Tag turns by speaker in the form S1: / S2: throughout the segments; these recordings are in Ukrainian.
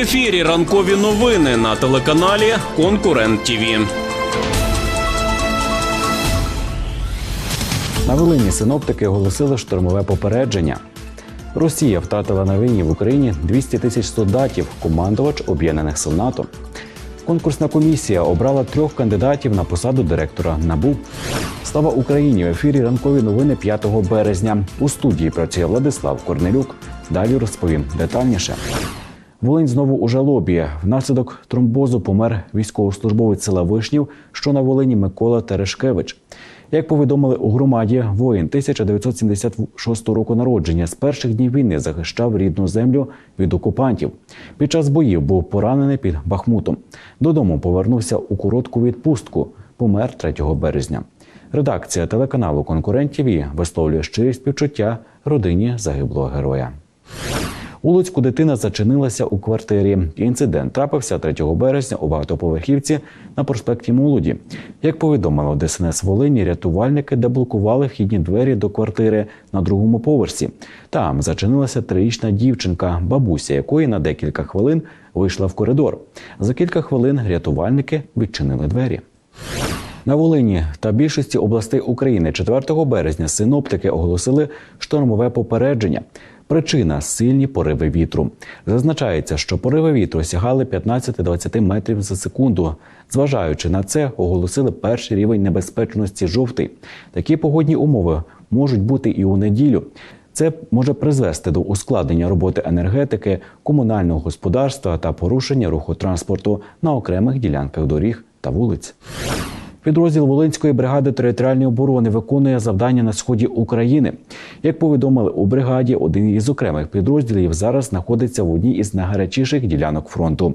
S1: ефірі ранкові новини на телеканалі Конкурент ТІВІ.
S2: На Волині синоптики оголосили штурмове попередження. Росія втратила на війні в Україні 200 тисяч солдатів, командувач Об'єднаних Сил НАТО. Конкурсна комісія обрала трьох кандидатів на посаду директора НАБУ. Слава Україні! В ефірі ранкові новини 5 березня. У студії працює Владислав Корнелюк. Далі розповім детальніше. Волинь знову у жалобі. Внаслідок тромбозу помер військовослужбовець села Вишнів, що на Волині Микола Терешкевич. Як повідомили у громаді, воїн 1976 року народження з перших днів війни захищав рідну землю від окупантів. Під час боїв був поранений під Бахмутом. Додому повернувся у коротку відпустку. Помер 3 березня. Редакція телеканалу Конкурент ТВ висловлює щирі співчуття родині загиблого героя. У Луцьку дитина зачинилася у квартирі. Інцидент трапився 3 березня у багатоповерхівці на проспекті Молоді. Як повідомило ДСНС Волині, рятувальники деблокували вхідні двері до квартири на другому поверсі. Там зачинилася трирічна дівчинка, бабуся якої на декілька хвилин вийшла в коридор. За кілька хвилин рятувальники відчинили двері. На Волині та більшості областей України 4 березня синоптики оголосили штормове попередження. Причина сильні пориви вітру. Зазначається, що пориви вітру сягали 15-20 метрів за секунду. Зважаючи на це, оголосили перший рівень небезпечності жовтий. Такі погодні умови можуть бути і у неділю. Це може призвести до ускладнення роботи енергетики, комунального господарства та порушення руху транспорту на окремих ділянках доріг та вулиць. Підрозділ Волинської бригади територіальної оборони виконує завдання на сході України. Як повідомили у бригаді, один із окремих підрозділів зараз знаходиться в одній із найгарячіших ділянок фронту.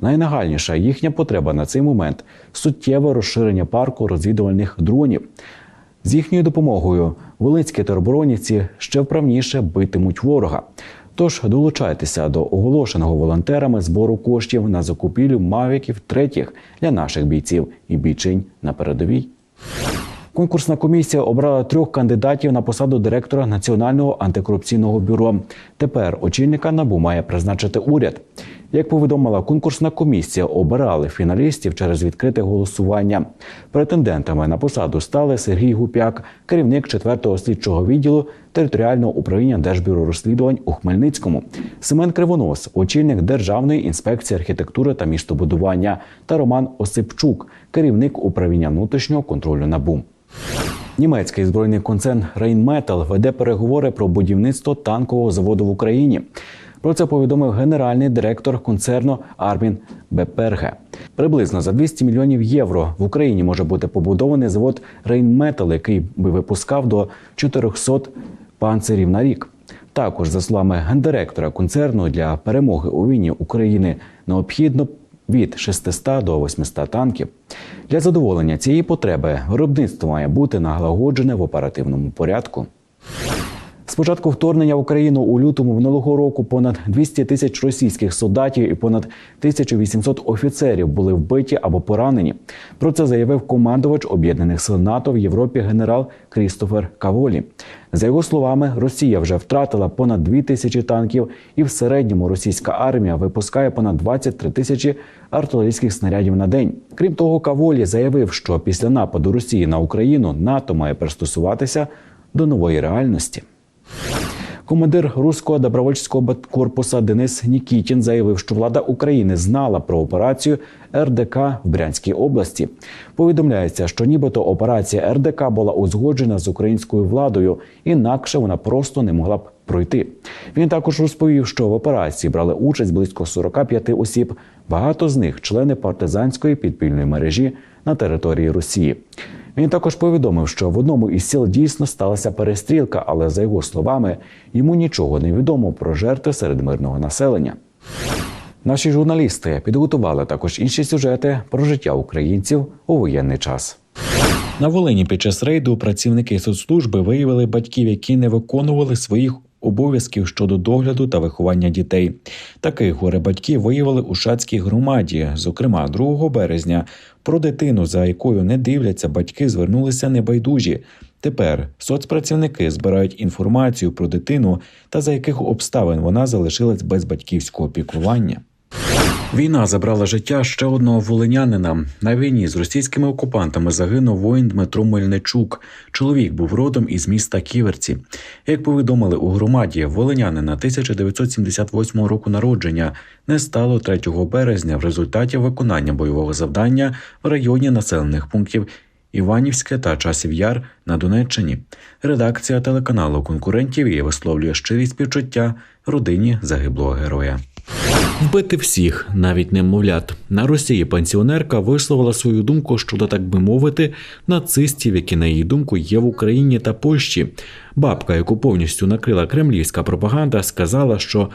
S2: Найнагальніша їхня потреба на цей момент суттєве розширення парку розвідувальних дронів. З їхньою допомогою волинські тероборонівці ще вправніше битимуть ворога. Тож долучайтеся до оголошеного волонтерами збору коштів на закупівлю мавіків третіх для наших бійців і бійчинь на передовій. Конкурсна комісія обрала трьох кандидатів на посаду директора Національного антикорупційного бюро. Тепер очільника набу має призначити уряд. Як повідомила конкурсна комісія, обирали фіналістів через відкрите голосування. Претендентами на посаду стали Сергій Гупяк, керівник 4-го слідчого відділу територіального управління Держбюро розслідувань у Хмельницькому, Семен Кривонос, очільник Державної інспекції архітектури та містобудування, та Роман Осипчук, керівник управління внутрішнього контролю НАБУ. Німецький збройний концерн Рейнметал веде переговори про будівництво танкового заводу в Україні. Про це повідомив генеральний директор концерну Армін Беперге. Приблизно за 200 мільйонів євро в Україні може бути побудований завод Рейнметал, який би випускав до 400 панцирів на рік. Також, за словами гендиректора концерну, для перемоги у війні України необхідно від 600 до 800 танків. Для задоволення цієї потреби виробництво має бути налагоджене в оперативному порядку. З початку вторгнення в Україну у лютому минулого року понад 200 тисяч російських солдатів і понад 1800 офіцерів були вбиті або поранені. Про це заявив командувач об'єднаних сил НАТО в Європі генерал Крістофер Каволі. За його словами, Росія вже втратила понад 2 тисячі танків, і в середньому російська армія випускає понад 23 тисячі артилерійських снарядів на день. Крім того, Каволі заявив, що після нападу Росії на Україну НАТО має пристосуватися до нової реальності. Командир руського добровольчого корпуса Денис Нікітін заявив, що влада України знала про операцію РДК в Брянській області. Повідомляється, що нібито операція РДК була узгоджена з українською владою, інакше вона просто не могла б пройти. Він також розповів, що в операції брали участь близько 45 осіб. Багато з них члени партизанської підпільної мережі на території Росії. Він також повідомив, що в одному із сіл дійсно сталася перестрілка, але за його словами йому нічого не відомо про жертви серед мирного населення. Наші журналісти підготували також інші сюжети про життя українців у воєнний час. На Волині під час рейду працівники соцслужби виявили батьків, які не виконували своїх обов'язків щодо догляду та виховання дітей. Таких горе батьки виявили у Шацькій громаді. Зокрема, 2 березня про дитину, за якою не дивляться, батьки звернулися небайдужі. Тепер соцпрацівники збирають інформацію про дитину та за яких обставин вона залишилась без батьківського піклування. Війна забрала життя ще одного волинянина. На війні з російськими окупантами загинув воїн Дмитро Мельничук. Чоловік був родом із міста Ківерці. Як повідомили у громаді, волинянина 1978 року народження не стало 3 березня в результаті виконання бойового завдання в районі населених пунктів Іванівське та Часів Яр на Донеччині. Редакція телеканалу конкурентів і висловлює щирі співчуття родині загиблого героя. Вбити всіх, навіть немовлят. На Росії пенсіонерка висловила свою думку щодо, так би мовити, нацистів, які, на її думку, є в Україні та Польщі. Бабка, яку повністю накрила кремлівська пропаганда, сказала, що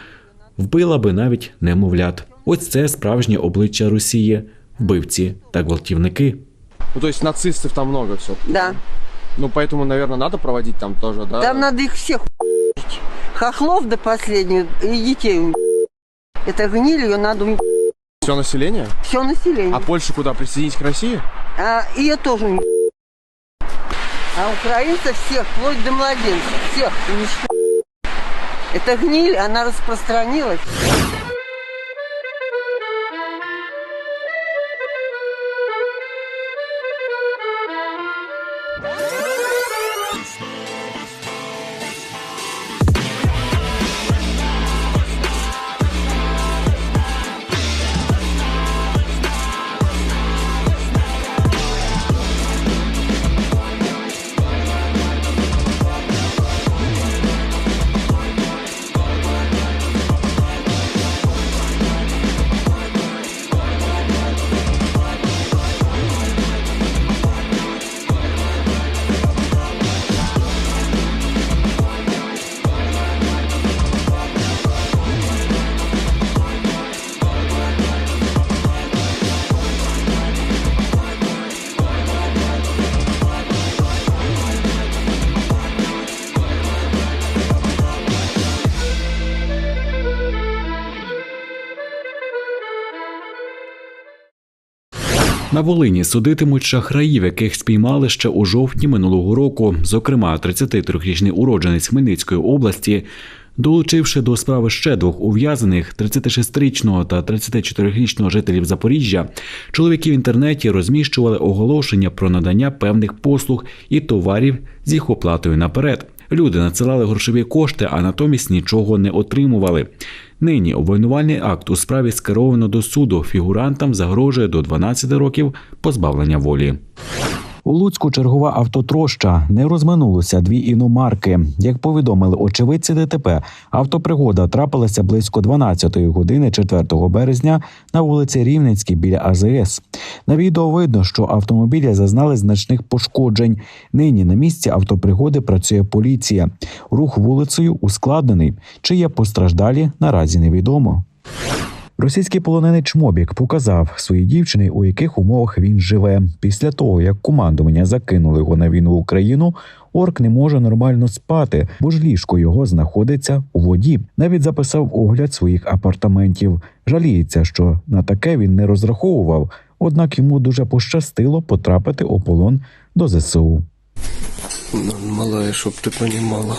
S2: вбила би навіть немовлят. Ось це справжнє обличчя Росії, вбивці та гвалтівники.
S3: Ну, то есть нацистов там много все.
S4: Да.
S3: Ну, поэтому, наверное, надо проводить там тоже, да?
S4: Там надо их всех у***ть. Хохлов до последнего и детей. Это гниль, ее надо
S3: Все население?
S4: все население.
S3: А Польша куда, присоединить к России?
S4: А ее тоже у***ть. А украинцев всех, вплоть до младенцев, всех уничтожить. Это гниль, она распространилась.
S2: На Волині судитимуть шахраїв, яких спіймали ще у жовтні минулого року. Зокрема, 33-річний уродженець Хмельницької області, долучивши до справи ще двох ув'язаних 36-річного та 34-річного жителів Запоріжжя, чоловіки в інтернеті розміщували оголошення про надання певних послуг і товарів з їх оплатою наперед. Люди надсилали грошові кошти, а натомість нічого не отримували. Нині обвинувальний акт у справі скеровано до суду. Фігурантам загрожує до 12 років позбавлення волі. У Луцьку чергова автотроща не розминулося дві іномарки. Як повідомили очевидці ДТП, автопригода трапилася близько 12-ї години 4 березня на вулиці Рівненській біля АЗС. На відео видно, що автомобілі зазнали значних пошкоджень. Нині на місці автопригоди працює поліція. Рух вулицею ускладнений. Чи є постраждалі наразі невідомо. Російський полонений Чмобік показав своїй дівчині, у яких умовах він живе. Після того, як командування закинули його на війну в Україну, орк не може нормально спати, бо ж ліжко його знаходиться у воді. Навіть записав огляд своїх апартаментів. Жаліється, що на таке він не розраховував, однак йому дуже пощастило потрапити у полон до ЗСУ.
S5: Малая, чтоб ты понимала.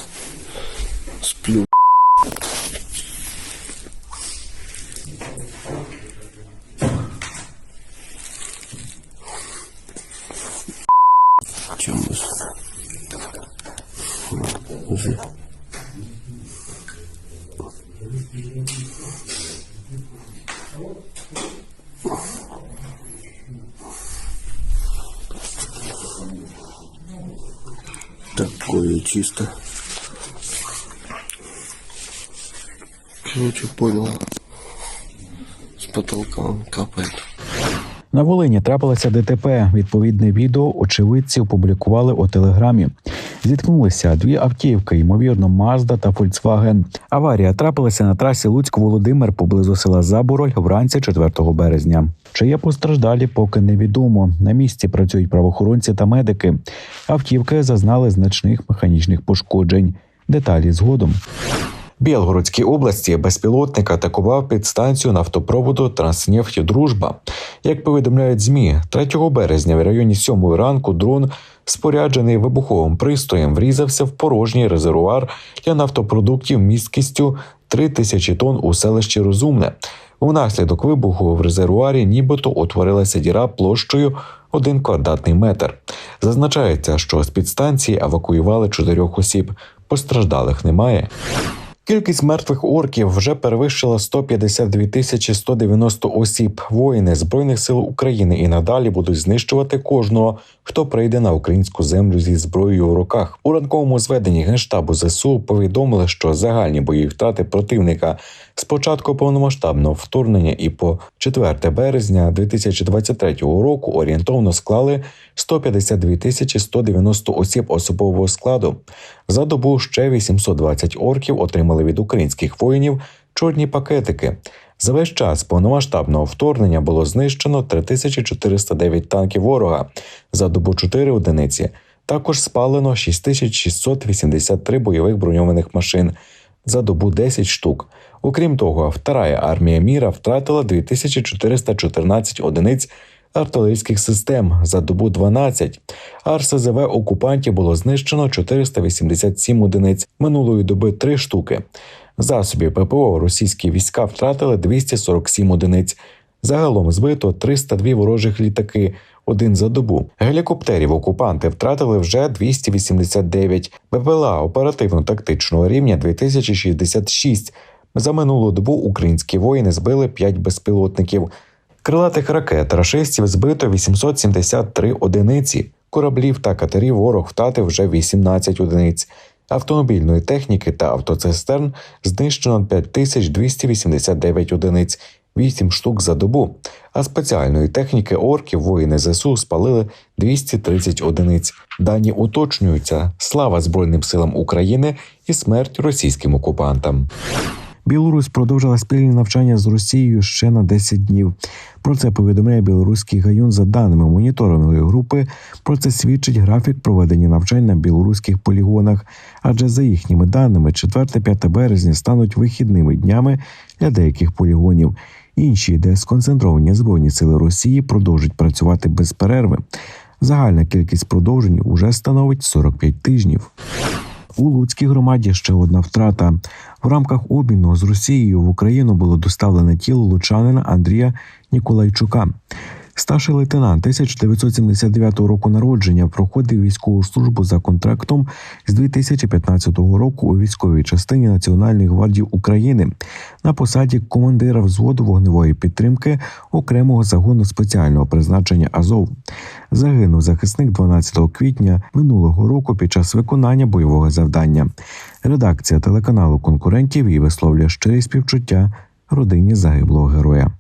S5: Сплю. Такое чисто. Короче, понял. С потолка он капает.
S2: На Волині трапилося ДТП. Відповідне відео очевидці опублікували у телеграмі. Зіткнулися дві автівки, ймовірно, Мазда та Фольксваген. Аварія трапилася на трасі Луцьк-Володимир поблизу села Забороль вранці 4 березня. Чи є постраждалі, поки невідомо. На місці працюють правоохоронці та медики. Автівки зазнали значних механічних пошкоджень. Деталі згодом. Білгородській області безпілотник атакував підстанцію нафтопроводу Транснефть Дружба. Як повідомляють ЗМІ, 3 березня в районі 7 ранку дрон споряджений вибуховим пристроєм, врізався в порожній резервуар для нафтопродуктів місткістю 3 тисячі тонн у селищі Розумне. Внаслідок вибуху в резервуарі нібито утворилася діра площею 1 квадратний метр. Зазначається, що з підстанції евакуювали чотирьох осіб. Постраждалих немає. Кількість мертвих орків вже перевищила 152 тисячі 190 осіб. Воїни збройних сил України і надалі будуть знищувати кожного, хто прийде на українську землю зі зброєю в руках. У ранковому зведенні генштабу ЗСУ повідомили, що загальні бойові втрати противника з початку повномасштабного вторгнення і по 4 березня 2023 року орієнтовно склали 152 тисячі 190 осіб особового складу. За добу ще 820 орків отримали від українських воїнів чорні пакетики. За весь час повномасштабного вторгнення було знищено 3409 танків ворога, за добу 4 одиниці. Також спалено 6683 бойових броньованих машин, за добу 10 штук. Окрім того, вторая армія міра втратила 2414 одиниць артилерійських систем за добу 12. РСЗВ окупантів було знищено 487 одиниць минулої доби 3 штуки. Засобів ППО російські війська втратили 247 одиниць. Загалом збито 302 ворожих літаки. Один за добу. Гелікоптерів окупанти втратили вже 289, БПЛА оперативно-тактичного рівня 2066. За минулу добу українські воїни збили 5 безпілотників. Крилатих ракет рашистів збито 873 одиниці. Кораблів та катерів ворог втратив вже 18 одиниць. Автомобільної техніки та автоцистерн знищено 5289 одиниць, 8 штук за добу. А спеціальної техніки орків воїни ЗСУ спалили 230 одиниць. Дані уточнюються. Слава Збройним силам України і смерть російським окупантам. Білорусь продовжила спільні навчання з Росією ще на 10 днів. Про це повідомляє білоруський гаюн за даними моніторингової групи. Про це свідчить графік проведення навчань на білоруських полігонах. Адже за їхніми даними, 4-5 березня стануть вихідними днями для деяких полігонів. Інші, де сконцентровані збройні сили Росії, продовжать працювати без перерви. Загальна кількість продовжень уже становить 45 тижнів. У Луцькій громаді ще одна втрата. В рамках обміну з Росією в Україну було доставлене тіло лучанина Андрія Ніколайчука. Старший лейтенант 1979 року народження проходив військову службу за контрактом з 2015 року у військовій частині Національної гвардії України на посаді командира взводу вогневої підтримки окремого загону спеціального призначення Азов. Загинув захисник 12 квітня минулого року під час виконання бойового завдання. Редакція телеканалу конкурентів і висловлює щирі співчуття родині загиблого героя.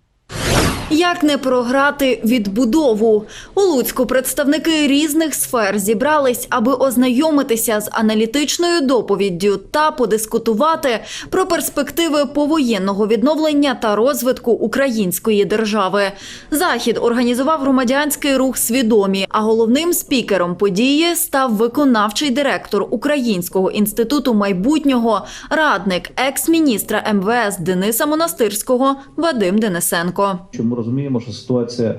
S6: Як не програти відбудову у Луцьку представники різних сфер зібрались, аби ознайомитися з аналітичною доповіддю та подискутувати про перспективи повоєнного відновлення та розвитку української держави. Захід організував громадянський рух свідомі. А головним спікером події став виконавчий директор Українського інституту майбутнього, радник екс-міністра МВС Дениса Монастирського Вадим Денисенко.
S7: Що ми розуміємо, що ситуація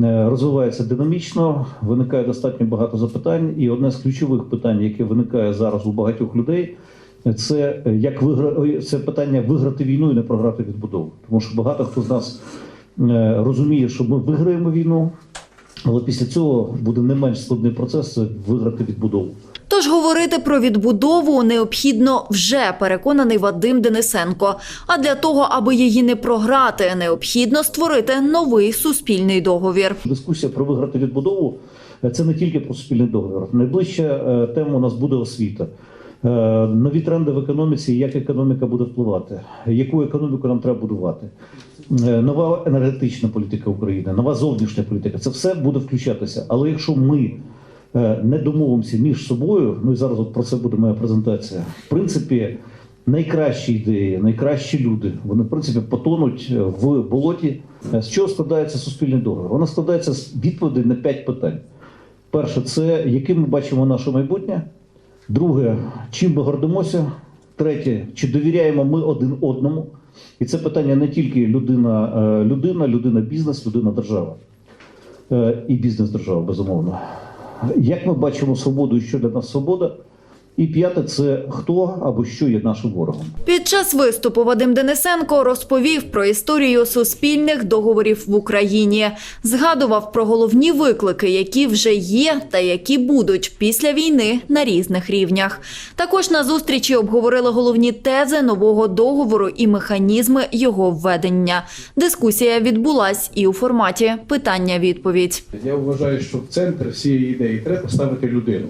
S7: е, розвивається динамічно, виникає достатньо багато запитань, і одне з ключових питань, яке виникає зараз у багатьох людей, це е, як вигра... це питання виграти війну і не програти відбудову. Тому що багато хто з нас е, розуміє, що ми виграємо війну, але після цього буде не менш складний процес це виграти відбудову.
S6: Тож говорити про відбудову необхідно вже переконаний Вадим Денисенко. А для того, аби її не програти, необхідно створити новий суспільний договір.
S7: Дискусія про виграти відбудову це не тільки про спільний договір. Найближча е, тема у нас буде освіта. Е, Нові тренди в економіці, як економіка буде впливати, яку економіку нам треба будувати, Е, нова енергетична політика України, нова зовнішня політика. Це все буде включатися. Але якщо ми не домовимося між собою, ну і зараз от про це буде моя презентація. В принципі, найкращі ідеї, найкращі люди, вони в принципі потонуть е, в болоті. Е, З чого складається суспільний договір? Вона складається з відповідей на п'ять питань. Перше, це яким ми бачимо наше майбутнє. Друге, чим ми гордимося. Третє, чи довіряємо ми один одному? І це питання не тільки людина, е, людина, людина, бізнес, людина, держава. І бізнес держава, безумовно. Як ми бачимо свободу і що для нас свобода. І п'яте це хто або що є нашим ворогом.
S6: Під час виступу Вадим Денисенко розповів про історію суспільних договорів в Україні, згадував про головні виклики, які вже є та які будуть після війни на різних рівнях. Також на зустрічі обговорили головні тези нового договору і механізми його введення. Дискусія відбулась і у форматі питання-відповідь.
S8: Я вважаю, що в центр всієї ідеї треба ставити людину.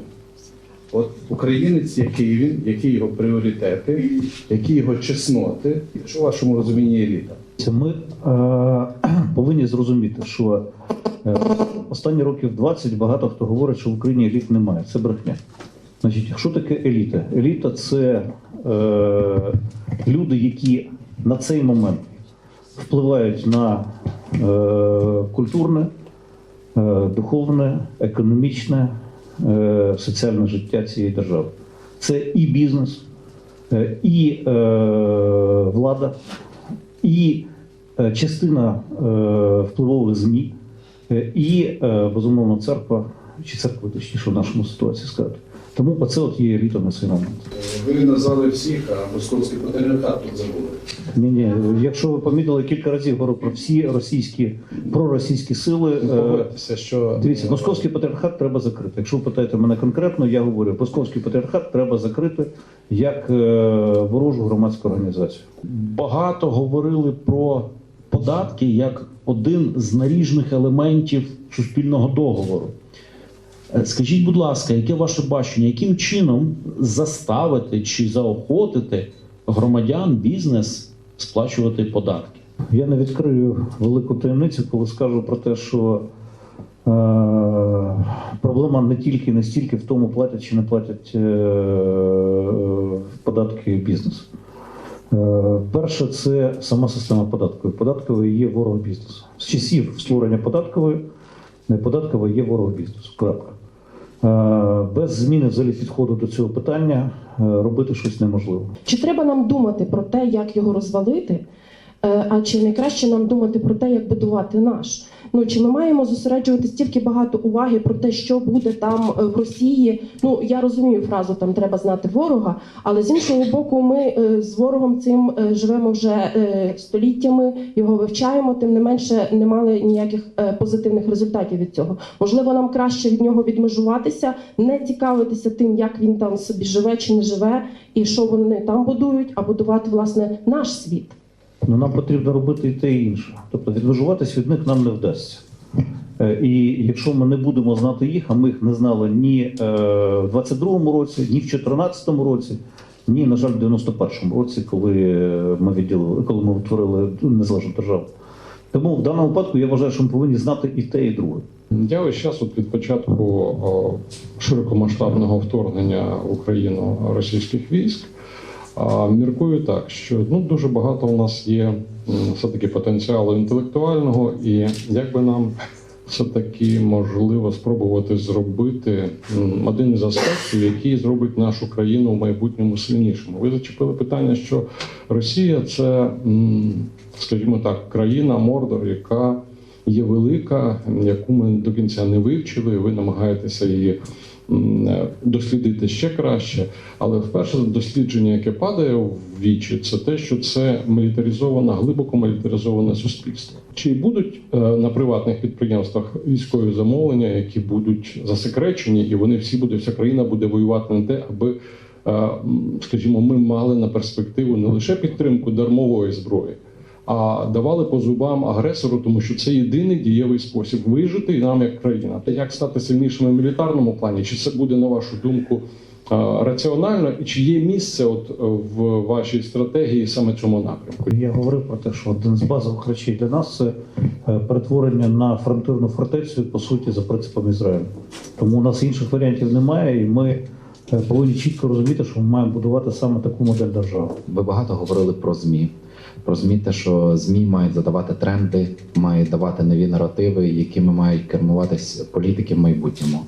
S8: От українець, який він, які його пріоритети, які його чесноти, що в вашому розумінні еліта.
S7: Ми е, повинні зрозуміти, що е, останні років 20 багато хто говорить, що в Україні еліт немає. Це брехня. Значить, що таке еліта? Еліта це е, люди, які на цей момент впливають на е, культурне, е, духовне, економічне, соціальне життя цієї держави. Це і бізнес, е, і е, влада, і е, частина е, впливових ЗМІ, е, і е, безумовно церква, чи церква, точніше в нашому ситуації сказати. Тому оце от є еліта на цей момент.
S8: Ви назвали всіх, а московський патріархат тут забули.
S7: Ні, ні, якщо ви помітили, кілька разів говорю про всі російські проросійські сили. Е,
S8: Погодьтеся, що
S7: Дивіться, московський патріархат треба закрити. Якщо ви питаєте мене конкретно, я говорю, московський патріархат треба закрити як е, ворожу громадську організацію.
S9: багато говорили про податки як один з наріжних елементів суспільного договору. Е, Скажіть, будь ласка, яке ваше бачення, яким чином заставити чи заохотити громадян, бізнес сплачувати податки?
S7: Я не відкрию велику таємницю, коли скажу про те, що е, проблема не тільки не стільки в тому, платять чи не платять е, податки бізнесу. Е, перше, це сама система податкової. Податковий є ворог бізнесу. З часів створення податкової, не є ворог бізнесу. Крапка. Е, без зміни взагалі підходу до цього питання е, робити щось неможливо.
S10: Чи треба нам думати про те, як його розвалити? Е, А чи найкраще нам думати про те, як будувати наш? Ну чи ми маємо зосереджувати стільки багато уваги про те, що буде там е, в Росії? Ну я розумію фразу там треба знати ворога, але з іншого боку, ми е, з ворогом цим е, живемо вже століттями, його вивчаємо. Тим не менше, не мали ніяких позитивних результатів від цього. Можливо, нам краще від нього відмежуватися, не цікавитися тим, як він там собі живе чи не живе, і що вони там будують, а будувати власне наш світ.
S7: Ну, нам потрібно робити і те, і інше. Тобто відмежуватись від них нам не вдасться. Е, І якщо ми не будемо знати їх, а ми їх не знали ні е, в 22-му році, ні в 14-му році, ні, на жаль, в 91-му році, коли е, ми відділили, коли ми утворили незалежну державу. Тому в даному випадку я вважаю, що ми повинні знати і те, і друге.
S11: Я весь час от від початку широкомасштабного вторгнення в Україну російських військ міркую так, що ну дуже багато у нас є все-таки потенціалу інтелектуального, і як би нам все-таки можливо спробувати зробити один із аспектів, який зробить нашу країну в майбутньому сильнішою. Ви зачепили питання, що Росія це, скажімо так, країна Мордор, яка є велика, яку ми до кінця не вивчили. Ви намагаєтеся її дослідити ще краще. Але вперше дослідження, яке падає в вічі, це те, що це мілітаризоване, глибоко мілітаризоване суспільство. Чи будуть е, на приватних підприємствах військові замовлення, які будуть засекречені, і вони всі буде, вся країна буде воювати на те, аби. е, Скажімо, ми мали на перспективу не лише підтримку дармової зброї, а давали по зубам агресору, тому що це єдиний дієвий спосіб вижити нам як країна. Та як стати сильнішими в мілітарному плані? Чи це буде на вашу думку раціонально, і чи є місце от е, в вашій стратегії саме цьому напрямку?
S7: Я говорив про те, що один з базових речей для нас це е, перетворення на фронтирну фортецю, по суті, за принципом Ізраїлю. Тому у нас інших варіантів немає, і ми е, повинні чітко розуміти, що ми маємо будувати саме таку модель держави.
S12: Ви багато говорили про ЗМІ. Про ЗМІ, те, що ЗМІ мають задавати тренди, мають давати нові наративи, якими мають кермуватись політики в майбутньому.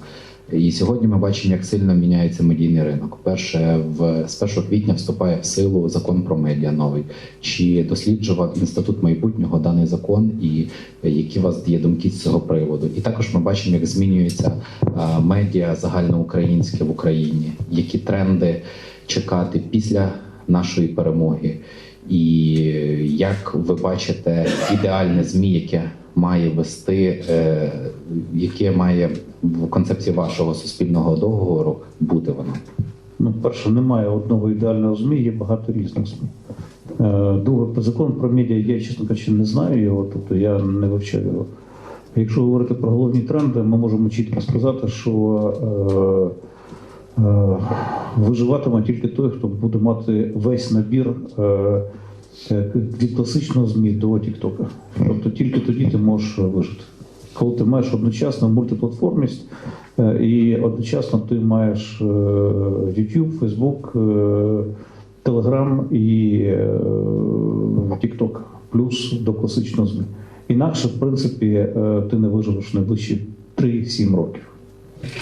S12: І сьогодні ми бачимо, як сильно міняється медійний ринок. Перше, в з 1 квітня вступає в силу закон про медіа новий. Чи досліджував інститут майбутнього даний закон, і які у вас є думки з цього приводу? І також ми бачимо, як змінюється медіа загальноукраїнське в Україні, які тренди чекати після нашої перемоги, і як ви бачите ідеальне змі, яке має вести, е, яке має в концепції вашого суспільного договору бути воно?
S7: Ну, перше, немає одного ідеального ЗМІ, є багато різних ЗМІ. Е, Друге, закон про медіа, я, чесно кажучи, не знаю його, тобто я не вивчав його. Якщо говорити про головні тренди, ми можемо чітко сказати, що е, виживатиме тільки той, хто буде мати весь набір е, е, від класичного ЗМІ до Тіктока. Тобто тільки тоді ти можеш вижити. Коли ти маєш одночасно мультиплатформість е, і одночасно ти маєш е, YouTube, Facebook, е, Telegram і е, TikTok, плюс до класичного ЗМІ. Інакше, в принципі, е, ти не виживеш найближчі 3-7 років.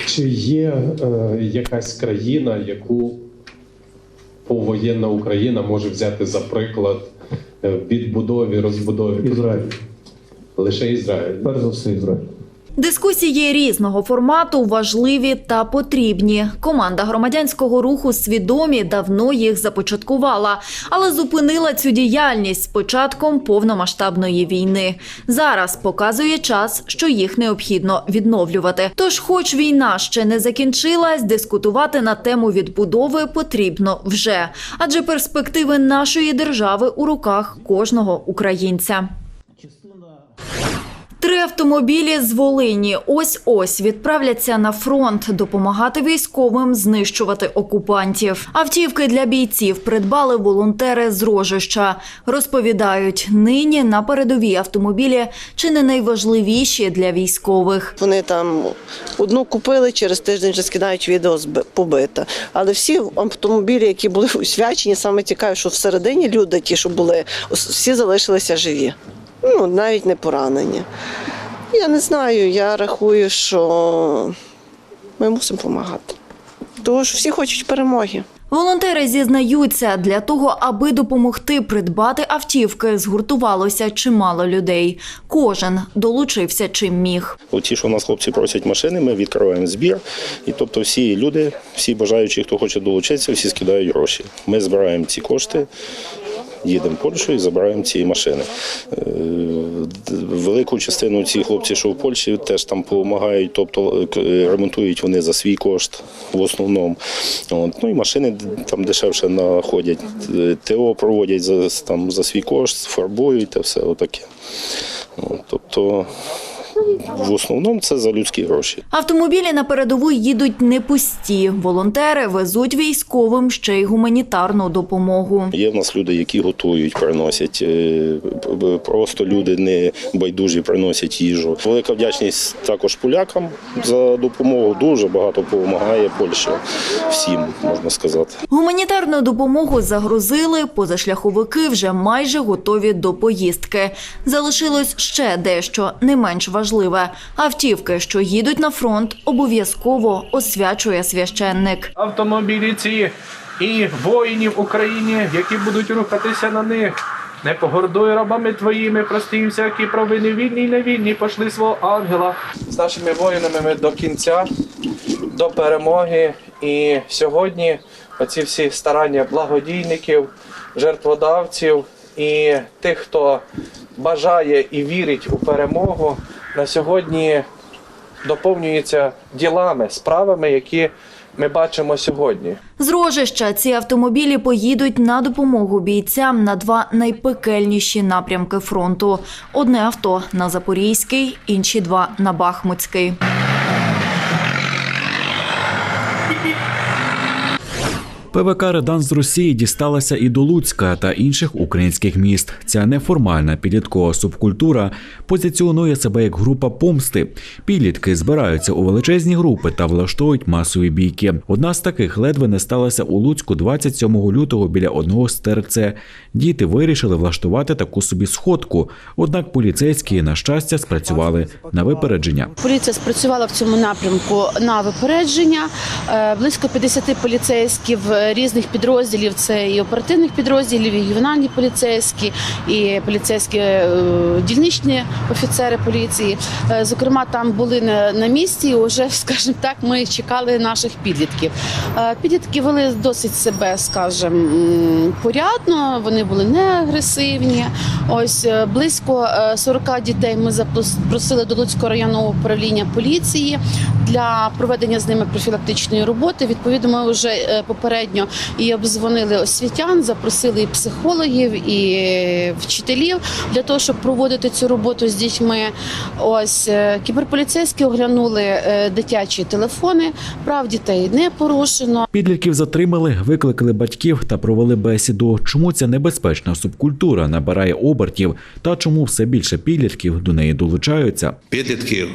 S13: Чи є е, якась країна, яку повоєнна Україна може взяти за приклад е, відбудові, розбудові?
S7: Ізраїль.
S13: Лише Ізраїль.
S7: Перш за все, Ізраїль.
S6: Дискусії різного формату важливі та потрібні. Команда громадянського руху свідомі давно їх започаткувала, але зупинила цю діяльність з початком повномасштабної війни. Зараз показує час, що їх необхідно відновлювати. Тож, хоч війна ще не закінчилась, дискутувати на тему відбудови потрібно вже, адже перспективи нашої держави у руках кожного українця. Три автомобілі з Волині ось ось відправляться на фронт допомагати військовим знищувати окупантів. Автівки для бійців придбали волонтери з Рожища. Розповідають, нині на передовій автомобілі чи не найважливіші для військових.
S14: Вони там одну купили, через тиждень вже скидають відео з побита. Але всі автомобілі, які були усвячені, саме цікаве, що всередині люди, ті, що були, всі залишилися живі. Ну, навіть не поранені. Я не знаю, я рахую, що ми мусимо допомагати. Тому що всі хочуть перемоги.
S6: Волонтери зізнаються, для того, аби допомогти придбати автівки, згуртувалося чимало людей. Кожен долучився чим міг.
S15: Оці, що у нас хлопці просять машини, ми відкриваємо збір. І тобто всі люди, всі бажаючі, хто хоче долучитися, всі скидають гроші. Ми збираємо ці кошти. Їдемо в Польщу і забираємо ці машини. Е, Велику частину ці хлопці, що в Польщі, теж там допомагають, тобто е, ремонтують вони за свій кошт в основному. От. Ну і машини там дешевше знаходять. Е, ТО проводять за, там, за свій кошт, фарбують та все отаке. От, тобто в основному це за людські гроші.
S6: Автомобілі на передову їдуть не пусті. Волонтери везуть військовим ще й гуманітарну допомогу.
S15: Є в нас люди, які готують, приносять. е, Просто люди не байдужі приносять їжу. Велика вдячність також полякам за допомогу. Дуже багато допомагає Польща всім, можна сказати.
S6: Гуманітарну допомогу загрузили, позашляховики вже майже готові до поїздки. Залишилось ще дещо не менш важливе. Автівки, що їдуть на фронт, обов'язково освячує священник.
S16: автомобілі ці і воїнів Україні, які будуть рухатися на них. Не погордуй рабами твоїми, прости їм всякі провини вільні й невільні, пошли свого ангела. З нашими воїнами ми до кінця, до перемоги. І сьогодні оці всі старання благодійників, жертводавців і тих, хто бажає і вірить у перемогу, на сьогодні доповнюється ділами, справами, які ми бачимо сьогодні.
S6: З Рожища ці автомобілі поїдуть на допомогу бійцям на два найпекельніші напрямки фронту. Одне авто на Запорізький, інші два на Бахмутський.
S2: ПВК Редан з Росії дісталася і до Луцька та інших українських міст. Ця неформальна підліткова субкультура позиціонує себе як група помсти. Підлітки збираються у величезні групи та влаштовують масові бійки. Одна з таких ледве не сталася у Луцьку 27 лютого біля одного з ТРЦ. Діти вирішили влаштувати таку собі сходку. Однак поліцейські, на щастя, спрацювали на випередження.
S17: Поліція спрацювала в цьому напрямку на випередження. Е, Близько 50 поліцейських різних підрозділів. Це і оперативних підрозділів, і ювенальні поліцейські, і поліцейські е, дільничні офіцери поліції. Е, Зокрема, там були на, місці. і Вже, скажімо так, ми чекали наших підлітків. Е, Підлітки вели досить себе, скажімо, порядно. Вони були не агресивні. Ось близько е, 40 дітей ми запросили до Луцького районного управління поліції для проведення з ними профілактичної роботи. Відповідно, ми вже е, попередньо і обдзвонили освітян, запросили і психологів, і вчителів для того, щоб проводити цю роботу з дітьми. Ось е, кіберполіцейські оглянули е, дитячі телефони. Прав дітей не порушено.
S2: Підлітків затримали, викликали батьків та провели бесіду. Чому ця небезпечна субкультура набирає обертів та чому все більше підлітків до неї долучаються?
S18: Підлітки е,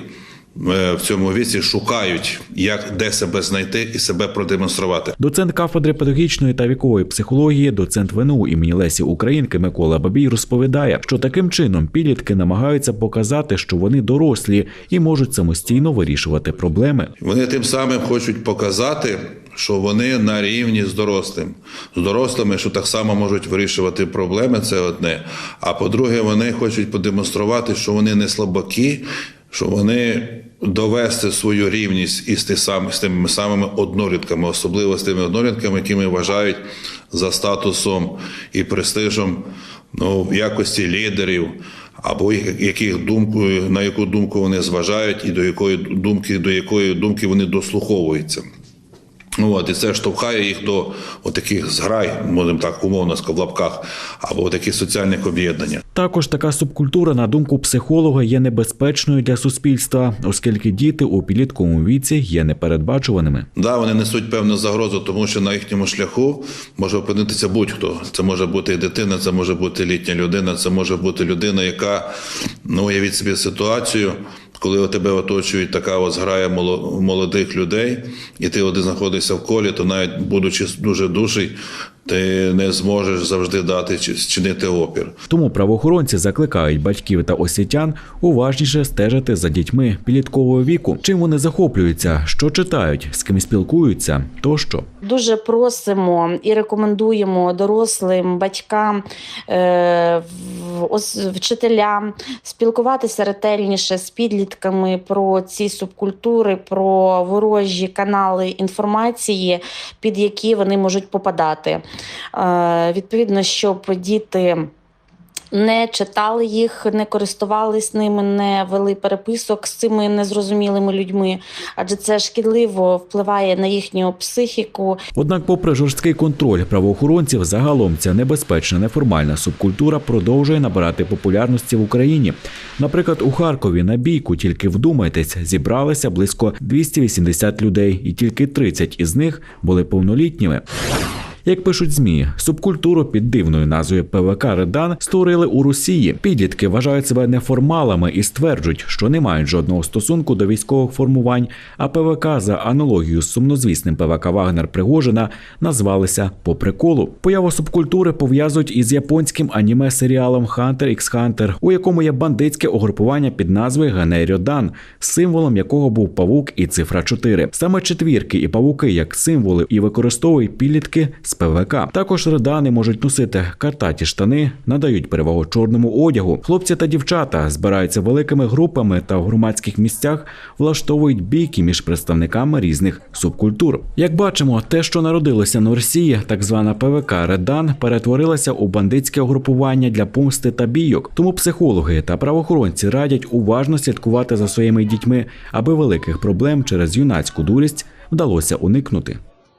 S18: в цьому віці шукають, як де себе знайти і себе продемонструвати.
S2: Доцент кафедри педагогічної та вікової психології, доцент ВНУ імені Лесі Українки Микола Бабій розповідає, що таким чином підлітки намагаються показати, що вони дорослі і можуть самостійно вирішувати проблеми.
S18: Вони тим самим хочуть показати, що вони на рівні з дорослим. З дорослими, що так само можуть вирішувати проблеми, це одне. А по-друге, вони хочуть продемонструвати, що вони не слабаки, що вони довести свою рівність із тими самими, однорідками особливо з тими однорідками, які ми вважають за статусом і престижем ну, в якості лідерів. Або яких думку, на яку думку вони зважають, і до якої думки, до якої думки вони дослуховуються. Ну от і це штовхає їх до отаких зграй, можемо так умовно сказати, в лапках, або таких соціальних об'єднань.
S2: Також така субкультура, на думку психолога, є небезпечною для суспільства, оскільки діти у підлітковому віці є непередбачуваними.
S18: Да, вони несуть певну загрозу, тому що на їхньому шляху може опинитися будь-хто. Це може бути і дитина, це може бути літня людина, це може бути людина, яка ну уявіть собі ситуацію. Коли у тебе оточують така от зграя моло- молодих людей, і ти один знаходишся в колі, то навіть будучи дуже душий, ти не зможеш завжди дати чи чинити опір.
S2: Тому правоохоронці закликають батьків та освітян уважніше стежити за дітьми підліткового віку, чим вони захоплюються, що читають, з ким спілкуються, тощо.
S19: Дуже просимо і рекомендуємо дорослим батькам, е, ос- вчителям спілкуватися ретельніше з підлітками про ці субкультури, про ворожі канали інформації, під які вони можуть попадати. Е, Відповідно, щоб діти. Не читали їх, не користувались ними, не вели переписок з цими незрозумілими людьми, адже це шкідливо впливає на їхню психіку,
S2: Однак, попри жорсткий контроль правоохоронців, загалом ця небезпечна неформальна субкультура продовжує набирати популярності в Україні. Наприклад, у Харкові на бійку тільки вдумайтесь, зібралися близько 280 людей, і тільки 30 із них були повнолітніми. Як пишуть змі, субкультуру під дивною назвою ПВК Редан створили у Росії. Підлітки вважають себе неформалами і стверджують, що не мають жодного стосунку до військових формувань. А ПВК за аналогією з сумнозвісним ПВК Вагнер Пригожина назвалися по приколу. Появу субкультури пов'язують із японським аніме серіалом Hunter x Hunter, у якому є бандитське угрупування під назвою Ганейрьодан, символом якого був павук і цифра 4. Саме четвірки і павуки як символи і використовують підлітки з ПВК. Також редани можуть носити картаті штани, надають перевагу чорному одягу. Хлопці та дівчата збираються великими групами та в громадських місцях влаштовують бійки між представниками різних субкультур. Як бачимо, те, що народилося на Росії, так звана ПВК Редан, перетворилася у бандитське угрупування для помсти та бійок. Тому психологи та правоохоронці радять уважно слідкувати за своїми дітьми, аби великих проблем через юнацьку дурість вдалося уникнути.